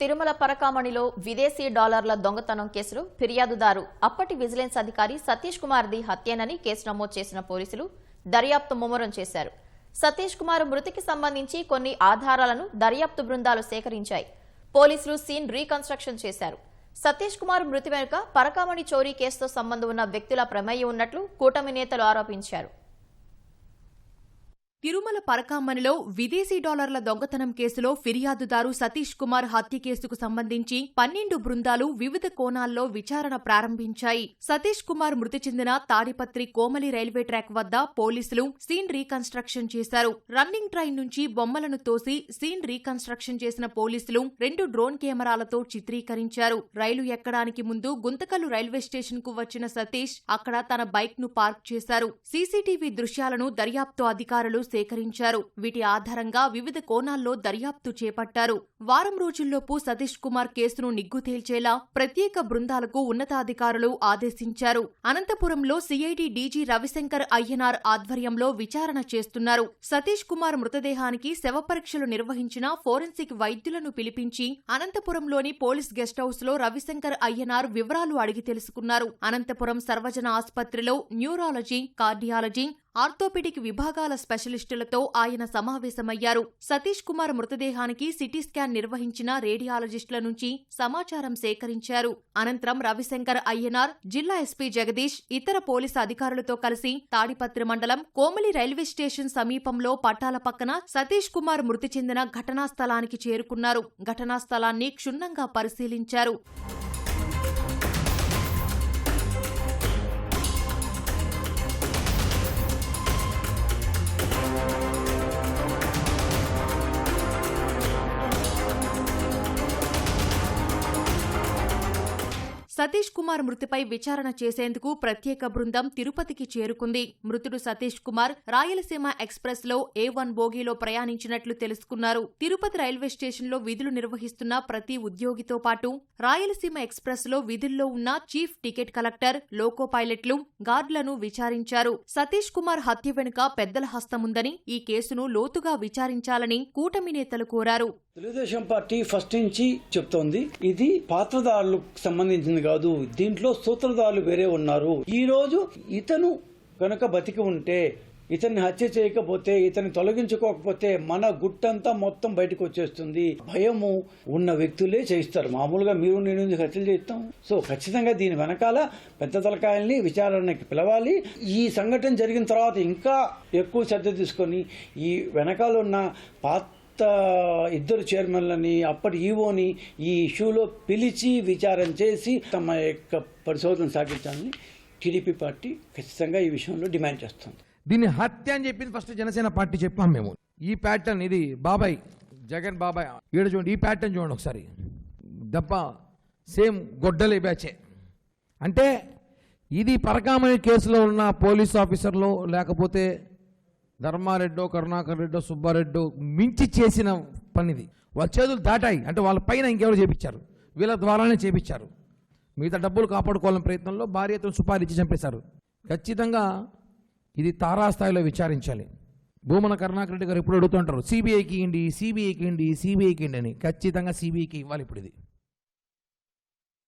తిరుమల పరకామణిలో విదేశీ డాలర్ల దొంగతనం కేసులో ఫిర్యాదుదారు. అప్పటి విజిలెన్స్ అధికారి సతీష్ కుమార్ది హత్యేనని కేసు నమోదు చేసిన పోలీసులు దర్యాప్తు ముమ్మరం చేశారు. సతీష్ కుమార్ మృతికి సంబంధించి కొన్ని ఆధారాలను దర్యాప్తు బృందాలు సేకరించాయి. పోలీసులు సీన్ రీకన్స్ట్రక్షన్ చేశారు. సతీష్ కుమార్ మృతి వెనుక పరకామణి చోరీ కేసుతో సంబంధం ఉన్న వ్యక్తుల ప్రమేయం ఉన్నట్లు కూటమి నేతలు ఆరోపించారు. తిరుమల పరకామణిలో విదేశీ డాలర్ల దొంగతనం కేసులో ఫిర్యాదుదారు సతీష్ కుమార్ హత్య కేసుకు సంబంధించి పన్నెండు బృందాలు వివిధ కోణాల్లో విచారణ ప్రారంభించాయి. సతీష్ కుమార్ మృతి చెందిన తాడిపత్రి కోమలి రైల్వే ట్రాక్ వద్ద పోలీసులు సీన్ రీకన్స్ట్రక్షన్ చేశారు. రన్నింగ్ ట్రైన్ నుంచి బొమ్మలను తోసి సీన్ రీకన్స్ట్రక్షన్ చేసిన పోలీసులు రెండు డ్రోన్ కెమెరాలతో చిత్రీకరించారు. రైలు ఎక్కడానికి ముందు గుంతకల్లు రైల్వే స్టేషన్కు వచ్చిన సతీష్ అక్కడ తన బైక్ను పార్క్ చేశారు. సీసీటీవీ దృశ్యాలను దర్యాప్తు అధికారులు సేకరించారు. వీటి ఆధారంగా వివిధ కోణాల్లో దర్యాప్తు చేపట్టారు. వారం రోజుల్లోపు సతీష్ కుమార్ కేసును నిగ్గు తేల్చేలా ప్రత్యేక బృందాలకు ఉన్నతాధికారులు ఆదేశించారు. అనంతపురంలో సిఐడి డీజీ రవిశంకర్ అయ్యనార్ ఆధ్వర్యంలో విచారణ చేస్తున్నారు. సతీష్ కుమార్ మృతదేహానికి శవ పరీక్షలు నిర్వహించిన ఫోరెన్సిక్ వైద్యులను పిలిపించి అనంతపురంలోని పోలీస్ గెస్ట్ హౌస్లో రవిశంకర్ అయ్యనార్ వివరాలు అడిగి తెలుసుకున్నారు. అనంతపురం సర్వజన ఆసుపత్రిలో న్యూరాలజీ కార్డియాలజీ ఆర్థోపెడిక్ విభాగాల స్పెషలిస్టులతో ఆయన సమావేశమయ్యారు. సతీష్ కుమార్ మృతదేహానికి సిటీ స్కాన్ నిర్వహించిన రేడియాలజిస్టుల నుంచి సమాచారం సేకరించారు. అనంతరం రవిశంకర్ అయ్యనార్ జిల్లా ఎస్పీ జగదీష్ ఇతర పోలీసు అధికారులతో కలిసి తాడిపత్రి మండలం కోమలి రైల్వే స్టేషన్ సమీపంలో పట్టాల పక్కన సతీష్ కుమార్ మృతి చెందిన ఘటనా స్థలానికి చేరుకున్నారు. ఘటనా స్థలాన్ని క్షుణ్ణంగా పరిశీలించారు. సతీష్ కుమార్ మృతిపై విచారణ చేసేందుకు ప్రత్యేక బృందం తిరుపతికి చేరుకుంది. మృతుడు సతీష్ కుమార్ రాయలసీమ ఎక్స్ప్రెస్లో ఏ వన్ బోగీలో ప్రయాణించినట్లు తెలుసుకున్నారు. తిరుపతి రైల్వే స్టేషన్లో విధులు నిర్వహిస్తున్న ప్రతి ఉద్యోగితో పాటు రాయలసీమ ఎక్స్ప్రెస్లో విధుల్లో ఉన్న చీఫ్ టికెట్ కలెక్టర్ లోకో పైలట్లు గార్డులను విచారించారు. సతీష్ కుమార్ హత్య వెనుక పెద్దల హస్తముందని ఈ కేసును లోతుగా విచారించాలని కూటమి నేతలు కోరారు. తెలుగుదేశం పార్టీ ఫస్ట్ నుంచి చెప్తోంది ఇది పాత్రదారులకు సంబంధించింది కాదు దీంట్లో సూత్రధారులు వేరే ఉన్నారు. ఈ రోజు ఇతను కనుక బతికి ఉంటే ఇతన్ని హత్య చేయకపోతే ఇతన్ని తొలగించుకోకపోతే మన గుట్టంతా మొత్తం బయటకు వచ్చేస్తుంది. భయము ఉన్న వ్యక్తులే చేయిస్తారు. మామూలుగా మీరు నేను హత్యలు చేస్తాం? సో ఖచ్చితంగా దీని వెనకాల పెద్ద తలకాయల్ని విచారణకి పిలవాలి. ఈ సంఘటన జరిగిన తర్వాత ఇంకా ఎక్కువ శ్రద్ధ తీసుకొని ఈ వెనకాల ఉన్న పాత్ర ఇద్దరు చైర్మన్లని అప్పటి ఈవోని ఈ ఇష్యూలో పిలిచి విచారం చేసి తమ యొక్క పరిశోధన సాగించాలని టీడీపీ పార్టీ ఖచ్చితంగా ఈ విషయంలో డిమాండ్ చేస్తుంది. దీన్ని హత్య అని చెప్పింది ఫస్ట్ జనసేన పార్టీ చెప్పాం మేము. ఈ ప్యాటర్న్ ఇది బాబాయ్ జగన్ బాబాయ్ ఈడ చూడండి ఈ ప్యాటర్న్ చూడండి ఒకసారి. దప్ప సేమ్ గొడ్డలి బ్యాచే. అంటే ఇది పరకామణి కేసులో ఉన్న పోలీస్ ఆఫీసర్లు లేకపోతే ధర్మారెడ్డో కరుణాకర్ రెడ్డో సుబ్బారెడ్డో మించి చేసిన పనిది. వాళ్ళ చేతులు దాటాయి. అంటే వాళ్ళ పైన ఇంకెవరు చేపించారు? వీళ్ళ ద్వారానే చేపించారు. మిగతా డబ్బులు కాపాడుకోవాలని ప్రయత్నంలో భార్యతో సుపారిచ్చి చంపేశారు. ఖచ్చితంగా ఇది తారాస్థాయిలో విచారించాలి. భూమన కరుణాకర్ రెడ్డి గారు ఇప్పుడు అడుగుతుంటారు సిబిఐకి ఇండి సిబిఐకి ఇండి సిబిఐకి ఇండి అని. ఖచ్చితంగా సిబిఐకి ఇవ్వాలి ఇప్పుడు ఇది.